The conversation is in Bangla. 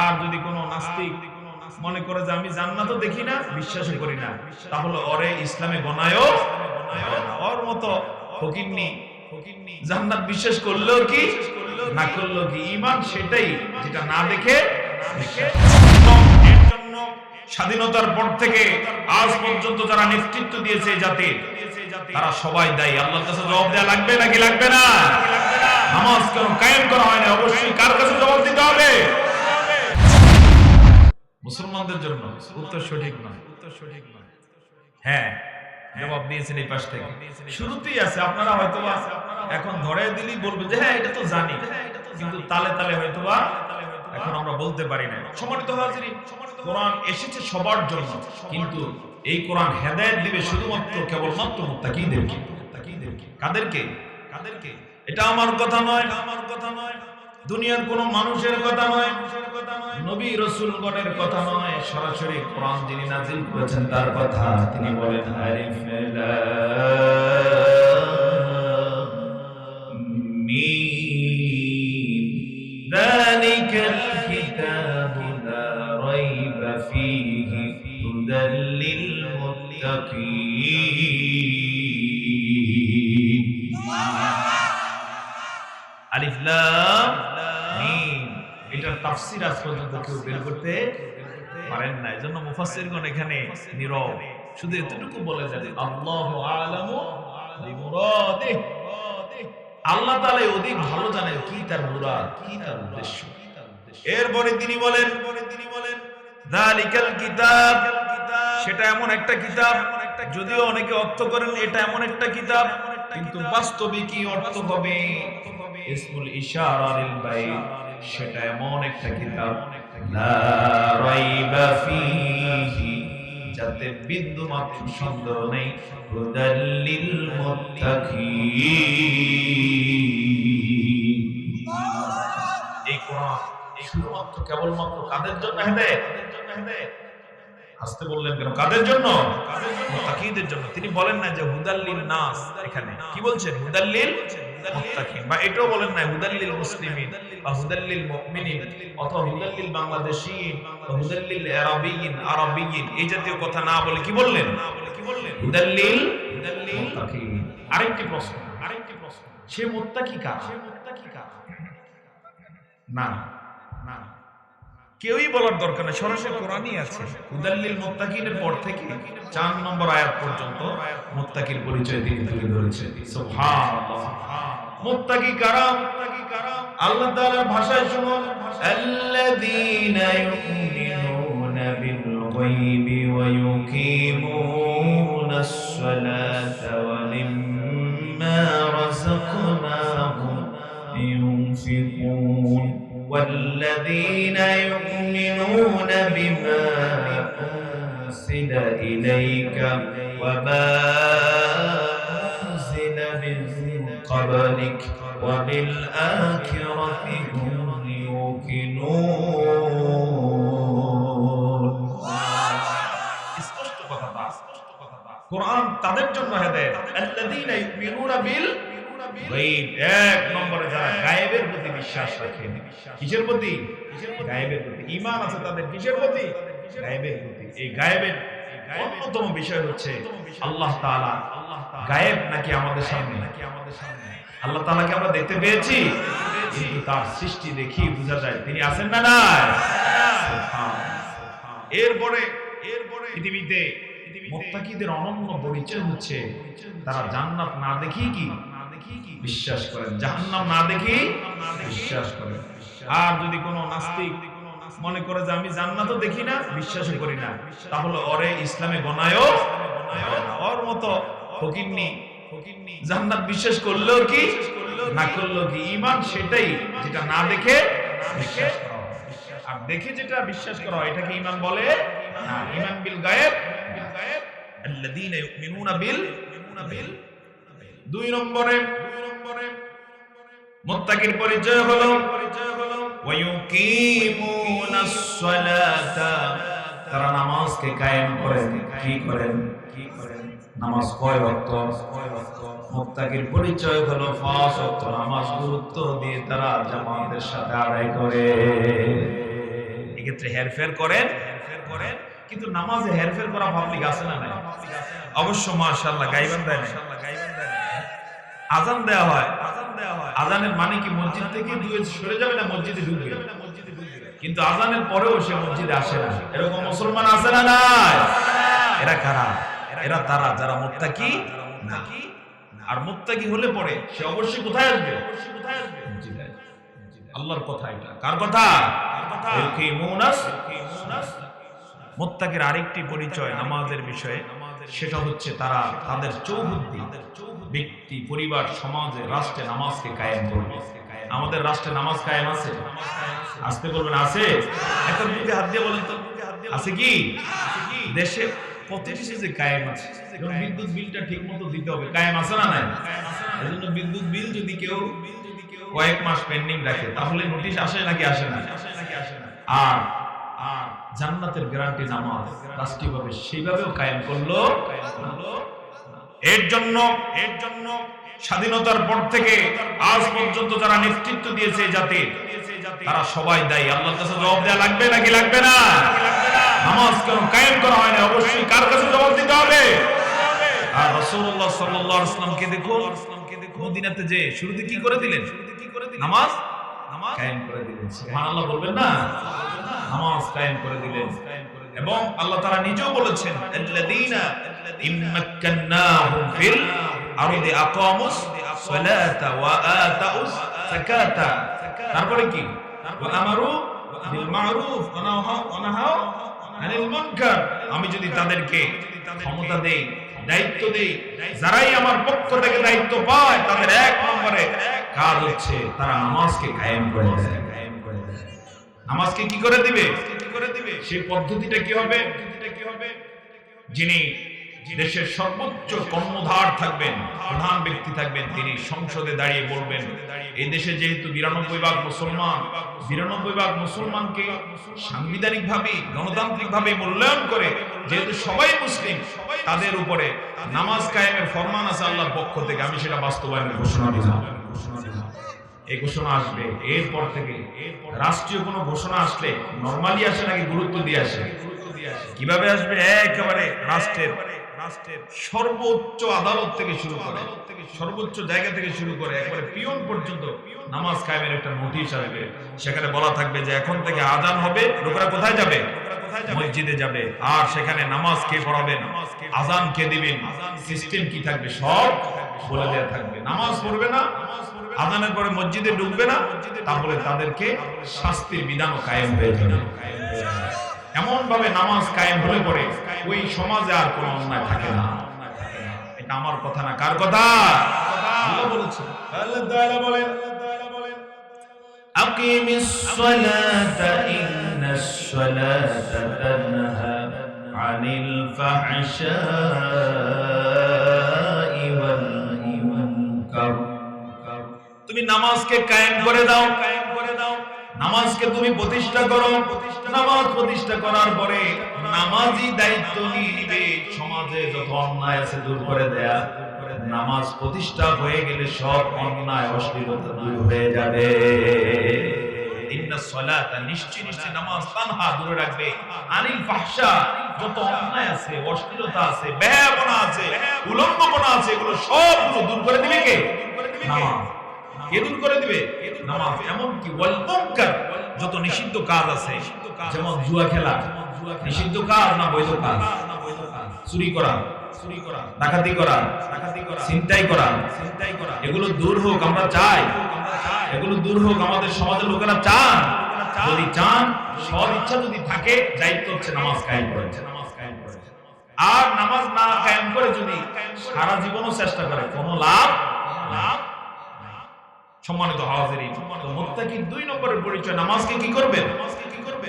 আর যদি কোনো নাস্তিক মনে করে যে আমি জান্নাতও দেখি না বিশ্বাস করি না, তাহলে ওরে ইসলামে গনায়ও ওর মতো ফকিন্নি জান্নাত বিশ্বাস করলেও কি, না করলেও কি? ইমান সেটাই যেটা না দেখে স্বাধীনতার পর থেকে আজ পর্যন্ত যারা নেতৃত্ব দিয়েছে জাতির তারা সবাই দায়ী। আল্লাহর কাছে জবাব দেওয়া লাগবে নাকি লাগবে না? নামাজ কেন কায়েম করা হয় না? অবশ্যই কার কাছে জবাব দিতে হবে? মুসলমানদের জন্য উত্তর সঠিক নয়। উত্তর সঠিক নয় হ্যাঁ জবাব দিয়েছেন এই পাশ থেকে। শুরুতেই আছে, আপনারা হয়তো এখন ধরে দিলেই বলবেন যে হ্যাঁ এটা তো জানি। কিন্তু তালে তালে হয়তো বা এখন আমরা বলতে পারি না। সম্মানিত হাজিরি কোরআন এসেছে সবার জন্য। কিন্তু এই কোরআন হেদায়েত দিবে শুধুমাত্র কেবলমাত্র মুত্তাকিদেরকে। কাদেরকে? কাদেরকে? এটা আমার কথা নয় আমার কথা নয়। দুনিয়ার কোন মানুষের কথা নয়, নবী রসুলগণের কথা নয়, সরাসরি কোরআন যিনি নাজিল করেছেন তার কথা তিনি বলেন, আলিফ এটার তাফসীর আজ পর্যন্ত কেউ বের করতে পারেন না। এখানে নীরব। শুধু এতটুকু বলে আল্লাহু আলামু আল্লাহ অধিক ভালো জানেন কি তার মুরাদ, কি তার উদ্দেশ্য। এরপরে তিনি বলেন তিনি বলেন যালিকাল কিতাব। সেটা এমন একটা কিতাব, যদিও অনেকে অর্থ করেন এটা এমন একটা কিতাব, কিন্তু বাস্তবে কি অর্থ হবে ইসমুল ইশারা লিল বাইত। সেটা এমন একটা কিতাব। যাতে বিন্দু মাত্র সন্দেহ নেই। হুদাল্লিল মুত্তাকিন এই কোরআন শুধুমাত্র কেবলমাত্র কাদের জন্য হেদায়েত? আসতে বললেন কেন? কাদের জন্য? মুত্তাকিদের জন্য। তিনি বলেন না যে হুদাল্লিল নাস এখানে। কি বলছেন? হুদাল্লিল মুত্তাকিন। বা এটাও বলেন না হুদাল্লিল মুসলিমিন বা হুদাল্লিল মুমিনিন অথবা হুদাল্লিল বাংলাদেশিন বা হুদাল্লিল আরাবিয়িন আরাবিয়িন। এই জাতীয় কথা না বলে কি বললেন? না বলে কি বললেন হুদাল্লিল হুদাল্লিল মুত্তাকিন। আরেকটি প্রশ্ন আরেকটি প্রশ্ন। সে মুত্তাকি কার? সে মুত্তাকি কার? না। না। কেউই বলার দরকার নেই। সরাসরি কোরআনই আছে। হুদাল্লিল মুত্তাকিনের পর থেকে চার নম্বর আয়াত পর্যন্ত মুত্তাকির পরিচয় দিয়ে তুলে ধরেছে। সুবহানাল্লাহ। মুত্তাকি কারা আল্লাহ তাআলার ভাষায় শুনুন আল্লাযীনা ইউমিনুনা বিল গায়বি ওয়া ইউকিমুনাস সালাতা والذين يؤمنون بما أنزل إليك وما أنزل من قبلك وبالآخرة هم يوقنون স্পষ্ট কথা বা কোরআন তাদের জন্য হেদায়েত আল্লাযীনা ইউমিনুনা বিল অন্যতম বিষয় হচ্ছে আল্লাহ গায়েব নাকি আমাদের সামনে? নাকি আমাদের সামনে আল্লাহ আমরা দেখতে পেয়েছি, কিন্তু তার সৃষ্টি দেখি বোঝা যায় তিনি আছেন না এরপরে পৃথিবীতে অনন্য পরিচয় হচ্ছে, তারা জান্নাত না দেখি কি বিশ্বাস করেন। জাহান্নাম না দেখি বিশ্বাস করেন। আর যদি কোনো নাস্তিক মনে করে যে আমি জান্নাতও দেখি না বিশ্বাস করি না, তাহলে ওরে ইসলামে গনায়ও ওর মতো ফকিন্নি জান্নাত বিশ্বাস করলেও কি, না করলেও কি? ইমান সেটাই যেটা না দেখে বিশ্বাস করা আর দেখে যেটা বিশ্বাস করা হয়, এটাকে ইমান বলে না। ইমান বিল গায়েব বিল গায়েব। আল্লাযীনা ইউমিনুনা বিল, দুই নম্বরে মুত্তাকির পরিচয় হলো তারা নামাজকে কায়েম কি করেন? নামাজ কয় পরিচয় হলো নামাজ গুরুত্ব দিয়ে তারা জামাতের সাথে করে। এক্ষেত্রে হেরফের করেন হেরফের করেন, কিন্তু নামাজে হেরফের করা পাবলিক আছে না অবশ্য মাশাআল্লাহ গাইবান দেয় না আজান দেওয়া হয়। আজান দেওয়া হয়। আজানের মানে কি মসজিদ থেকে দূরে সরে যাবে না মসজিদে ঢুকবে? কিন্তু আজানের পরেও সে মসজিদে আসে না। এরকম মুসলমান আছে না নাই? এরা কারা? এরা তারা যারা মুত্তাকি? না। আর মুত্তাকি হলে পরে সে অবশ্যই কোথায় আসবে? মসজিদে আসবে। আল্লাহর কথা এটা। কার কথা? মুত্তাকির আরেকটি পরিচয় নামাজের বিষয়ে। সেটা হচ্ছে তারা তাদের চৌহদ্দি। ব্যক্তি, পরিবার, সমাজে, রাষ্ট্রে নামাজকে কায়েম করবে। আমাদের রাষ্ট্রে নামাজ কায়েম আছে? আসতে বলবেন, আছে? এখন মুখে হাত দিয়ে বলেন তো। আছে কি? দেশে কায়েম আছে। বিদ্যুৎ বিলটা কায়েম বিল যদি কেউ কয়েক মাস পেন্ডিং রাখে, তাহলে নোটিশ আসে নাকি আসে না? আর আর জান্নাতের গ্যারান্টি নামাজ রাষ্ট্রীয়ভাবে সেইভাবেও কায়েম করল? এর জন্য এর জন্য স্বাধীনতার পর থেকে আজ পর্যন্ত যারা নেতৃত্ব দিয়েছে জাতির তারা সবাই দায়ী। আল্লাহর কাছে জবাব দেওয়া লাগবে নাকি লাগবে না? নামাজ কেন কায়েম করা হয় না? অবশ্যই কার কাছে জবাব দিতে হবে? আর রাসূলুল্লাহ সাল্লাল্লাহু আলাইহি ওয়াসাল্লামকে দেখুন? মদিনাতে যে শুরুতে কি করে দিলেন? নামাজ নামাজ কায়েম করে দিলেন। সুবহানাল্লাহ বলবেন না? নামাজ কায়েম করে দিলেন। এবং আল্লাহ তারা নিজেও বলেছেন তারপরে কি? আমি যদি তাদেরকে ক্ষমতা দেই, দায়িত্ব দেই, যারাই আমার পক্ষ থেকে দায়িত্ব পায়, তাদের এক নম্বরে কাজ হচ্ছে তারা নামাজকে কায়েম করে নামাজকে কি করে দিবে? করে দিবে, সেই পদ্ধতিটা কি হবে? কি হবে যিনি দেশের সর্বোচ্চ কর্মধার থাকবেন, প্রধান ব্যক্তি থাকবেন, তিনি সংসদে দাঁড়িয়ে বলবেন, এই দেশে যেহেতু বিরানব্বই ভাগ মুসলমান, বিরানব্বই ভাগ মুসলমানকে সাংবিধানিক ভাবে গণতান্ত্রিক ভাবে মূল্যায়ন করে, যেহেতু সবাই মুসলিম, তাদের উপরে নামাজ কায়েমের ফরমান আছে আল্লাহর পক্ষ থেকে, আমি সেটা বাস্তবায়নের ঘোষণা দিলাম। এই ঘোষণা আসবে, এরপর থেকে রাষ্ট্রীয় কোনো ঘোষণা আসলে নরমালি আসে নাকি গুরুত্ব দিয়ে আসে? কীভাবে আসবে? একেবারে রাষ্ট্রের রাষ্ট্রের সর্বোচ্চ আদালত থেকে শুরু করে, সর্বোচ্চ জায়গা থেকে শুরু করে, একেবারে পিয়ন পর্যন্ত নামাজ কায়েমের একটা নোটিশ আসবে। সেখানে বলা থাকবে যে এখন থেকে আজান হবে, লোকেরা কোথায় যাবে? মসজিদে যাবে। আর সেখানে নামাজ কে পড়াবেন? আজান কে দিবেন? সিস্টেম কি থাকবে? সব বলে দেওয়া থাকবে। নামাজ পড়বে না আজানের পরে মসজিদে ঢুকবে না তাহলে তাদেরকে শাস্তির বিধানও কায়েম হয়ে যাবে এমন ভাবে নামাজ কায়েম হলে পরে ওই সমাজে আর কোনো অন্যায় থাকে না এটা আমার কথা না কার কথা আল্লাহ বলেছেন আল্লাহ তাআলা বলেন أقم الصلاة إن الصلاة تنهى عن الفحشاء নামাজকে কায়েম করে দাও। কায়েম করে দাও নামাজকে তুমি প্রতিষ্ঠা করো। নামাজ প্রতিষ্ঠা করার পরে নামাজই দায়িত্ব নিয়ে সমাজে যত অন্যায় আছে দূর করে দেয়া। নামাজ প্রতিষ্ঠা হয়ে গেলে সব অন্যায়, অশ্লীলতা দূর হয়ে যাবে। নিশ্চয় নিশ্চয় নামাজ তানহা দূরে রাখবে। আনিল যত অন্যায় আছে, অশ্লীলতা আছে, ব্যয়াপনা আছে আছে, এগুলো সবগুলো দূর করে দিবে কে? নামাজ। কে করে দিবে? নামাজ। এমন কি ওয়ালমুনকার যত নিষিদ্ধ কাজ আছে, যেমন জুয়া খেলা, নিষিদ্ধ কাজ না বৈধ কাজ? চুরি করা চুরি করা ডাকাতি করা ডাকাতি করা ছিনতাই করা ছিনতাই করা এগুলো দূর হোক, আমরা চাই। এগুলো দূর হোক, আমাদের সমাজের লোকেরা চান। যদি চান, সব ইচ্ছা যদি থাকে, দায়িত্ব হচ্ছে নামাজ কায়েম করে নামাজ কায়েম করে আর নামাজ না কায়েম করে যদি সারা জীবনও চেষ্টা করে, কোনো লাভ লাভ সম্মানিত হাজিরিন তো মুত্তাকির দুই নম্বরের পরিচয় নামাজকে কি করবেন? নামাজকে কি করবে